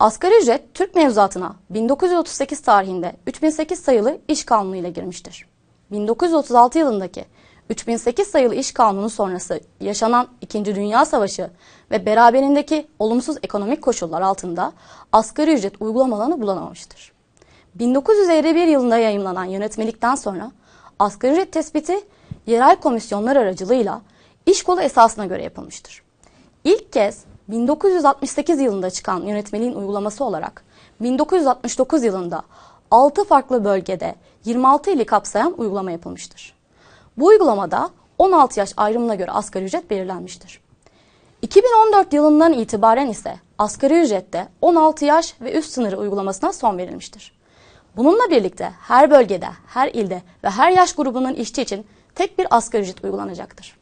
Asgari ücret Türk mevzuatına 1938 tarihinde 3008 sayılı iş kanunu ile girmiştir. 1936 yılındaki 3008 sayılı iş kanunu sonrası yaşanan 2. Dünya Savaşı ve beraberindeki olumsuz ekonomik koşullar altında asgari ücret uygulamalarını bulamamıştır. 1951 yılında yayımlanan yönetmelikten sonra asgari ücret tespiti yerel komisyonlar aracılığıyla iş kolu esasına göre yapılmıştır. İlk kez 1968 yılında çıkan yönetmeliğin uygulaması olarak 1969 yılında 6 farklı bölgede 26 ili kapsayan uygulama yapılmıştır. Bu uygulamada 16 yaş ayrımına göre asgari ücret belirlenmiştir. 2014 yılından itibaren ise asgari ücrette 16 yaş ve üst sınırı uygulamasına son verilmiştir. Bununla birlikte her bölgede, her ilde ve her yaş grubunun işçi için tek bir asgari ücret uygulanacaktır.